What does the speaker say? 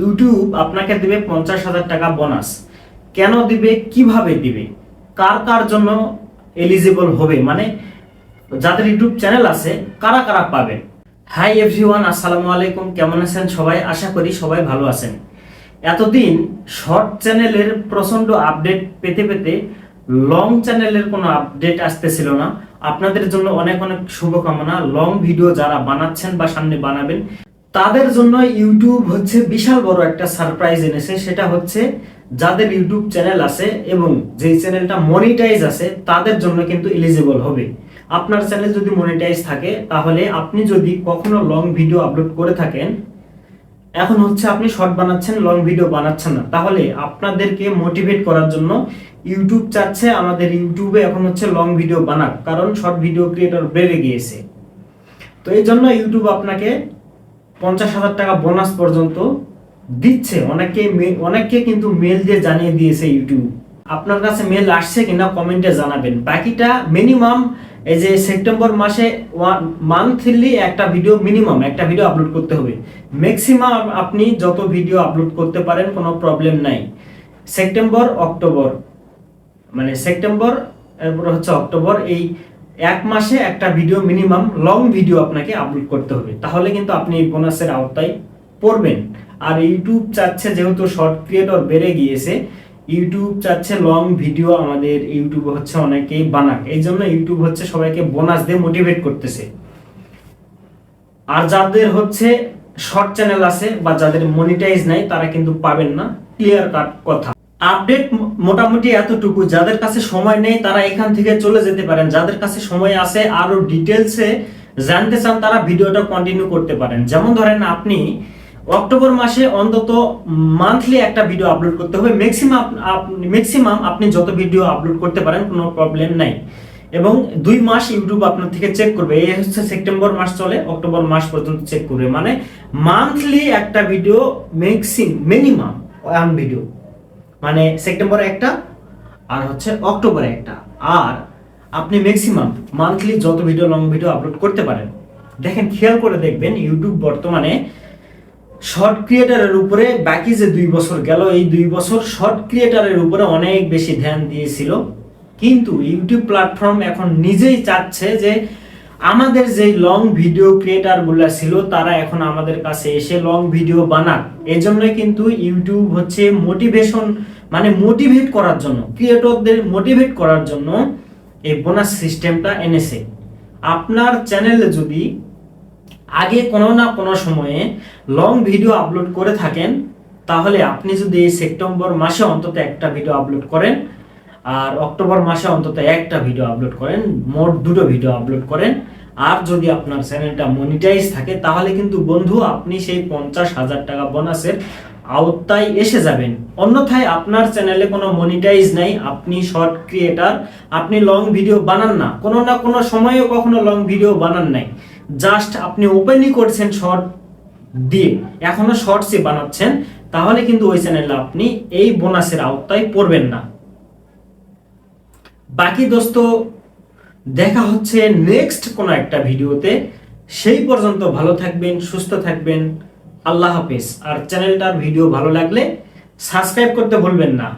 YouTube আপনাকে দিবে পঞ্চাশ হাজার টাকা বোনাস কেন দিবে? কীভাবে দিবে? কার কার জন্য এলিজিবল হবে? মানে যাদের ইউটিউব চ্যানেল আছে, কারা কারা পাবে? হাই এভরিওয়ান আসসালামু আলাইকুম। কেমন আছেন সবাই? আশা করি সবাই ভালো আছেন। এতদিন শর্ট চ্যানেলের প্রচণ্ড আপডেট পেতে পেতে লং চ্যানেলের কোনো আপডেট আসতেছিল না। আপনাদের জন্য অনেক অনেক শুভকামনা। লং ভিডিও যারা বানাচ্ছেন বা সামনে বানাবেন তাদের জন্য ইউটিউব হচ্ছে বিশাল বড় একটা সারপ্রাইজ এনেছে, সেটা হচ্ছে যাদের ইউটিউব চ্যানেল আছে এবং যেই চ্যানেলটা মনিটাইজ আছে, তাদের জন্য কিন্তু এলিজিবল হবে। আপনার চ্যানেল যদি মনিটাইজ থাকে, তাহলে আপনি যদি কখনো লং ভিডিও আপলোড করে থাকেন, এখন হচ্ছে আপনি শর্ট বানাচ্ছেন লং ভিডিও বানাচ্ছেন না। তাহলে আপনাদেরকে মোটিভেট করার জন্য ইউটিউব চাচ্ছে আমাদের ইউটিউবে এখন হচ্ছে লং ভিডিও বানাক, কারণ শর্ট ভিডিও ক্রিয়েটর বেড়ে গিয়েছে। তো এই জন্য ইউটিউব আপনাকে পঞ্চাশ হাজার টাকা বোনাস পর্যন্ত দিচ্ছে। অনেকে অনেককে কিন্তু মেল দিয়ে জানিয়ে দিয়েছে ইউটিউব। আপনার কাছে মেল আসছে কিনা কমেন্টে জানাবেন। বাকিটা মিনিমাম এই যে সেপ্টেম্বর মাসে মান্থলি একটা ভিডিও মিনিমাম একটা ভিডিও আপলোড করতে হবে। ম্যাক্সিমাম আপনি যত ভিডিও আপলোড করতে পারেন, কোনো প্রবলেম নাই। September, October. মানে সেপ্টেম্বর, এরপর হচ্ছে অক্টোবর, এই এক মাসে একটা ভিডিও মিনিমাম লং ভিডিও আপনাকে আপলোড করতে হবে। তাহলে কিন্তু আপনি এই বোনাসের আওতায় পড়বেন। আর ইউটিউব চাচ্ছে যেহেতু শর্ট ক্রিয়েটর বেড়ে গিয়েছে ইউটিউব চাচ্ছে লং ভিডিও আমাদের ইউটিউবে হচ্ছে অনেকেই বানাক। এই জন্য ইউটিউব হচ্ছে সবাইকে বোনাস দিয়ে মোটিভেট করতেছে। আর যাদের হচ্ছে শর্ট চ্যানেল আছে বা যাদের মনিটাইজ নাই, তারা কিন্তু পাবেন না। ক্লিয়ার কাট কথা। আপডেট মোটামুটি এতটুকু। যাদের কাছে সময় নেই, তারা এখান থেকে চলে যেতে পারেন। যাদের কাছে সময় আছে, আরও ডিটেলসে জানতে চান, তারা ভিডিওটা কন্টিনিউ করতে পারেন। যেমন ধরেন আপনি অক্টোবর মাসে অন্তত মান্থলি একটা ভিডিও আপলোড করতে হবে। ম্যাক্সিমাম ম্যাক্সিমাম আপনি যত ভিডিও আপলোড করতে পারেন, কোনো প্রবলেম নাই। এবং দুই মাস ইউটিউব আপনার থেকে চেক করবে। এই হচ্ছে সেপ্টেম্বর মাস চলে, অক্টোবর মাস পর্যন্ত চেক করবে। মানে মান্থলি একটা video maxim minimum one video মানে সেপ্টেম্বরে একটা, আর হচ্ছে অক্টোবরে একটা। আর আপনি ম্যাক্সিমাম মান্থলি যত ভিডিও লং ভিডিও আপলোড করতে পারেন, দেখেন, খেয়াল করে দেখবেন ইউটিউব বর্তমানে শর্ট ক্রিয়েটারের উপরে বাকি যে দুই বছর গেল, এই দুই বছর শর্ট ক্রিয়েটারের উপরে অনেক বেশি ধ্যান দিয়েছিল। কিন্তু ইউটিউব প্ল্যাটফর্ম এখন নিজেই চাচ্ছে যে আমাদের যে লং ভিডিও ক্রিয়েটারগুলা ছিল, তারা এখন আমাদের কাছে এসে লং ভিডিও বানান এই জন্যই কিন্তু ইউটিউব হচ্ছে মোটিভেশন মানে মোটিভেট করার জন্য ক্রিয়েটরদের মোটিভেট করার জন্য এই বোনাস সিস্টেমটা এনেছে। আপনার চ্যানেলে যদি আগে কোনো না কোনো সময়ে লং ভিডিও আপলোড করে থাকেন, তাহলে আপনি যদি এই সেপ্টেম্বর মাসে অন্তত একটা ভিডিও আপলোড করেন আর অক্টোবর মাসে অন্তত একটা ভিডিও আপলোড করেন, মোট দুটো ভিডিও আপলোড করেন। আর যদি আপনার চ্যানেলটা মনিটাইজ থাকে, তাহলে কিন্তু বন্ধু, আপনি সেই পঞ্চাশ হাজার টাকা বোনাসের আওতায় এসে যাবেন। অন্যথায় আপনার চ্যানেলে কোনো মনিটাইজ নাই, আপনি শর্ট ক্রিয়েটার আপনি লং ভিডিও বানান না। কোনো না কোনো সময়ে কখনো লং ভিডিও বানান নাই। জাস্ট আপনি ওপেনই করছেন শর্ট দিয়ে, এখনও শর্টসই বানাচ্ছেন, তাহলে কিন্তু ওই চ্যানেলে আপনি এই বোনাসের আওতায় পড়বেন না। বাকি দোস্ত, দেখা হচ্ছে নেক্সট কোনো একটা ভিডিওতে। সেই পর্যন্ত ভালো থাকবেন, সুস্থ থাকবেন। আল্লাহ হাফিজ। আর চ্যানেলটার ভিডিও ভালো লাগলে সাবস্ক্রাইব করতে ভুলবেন না।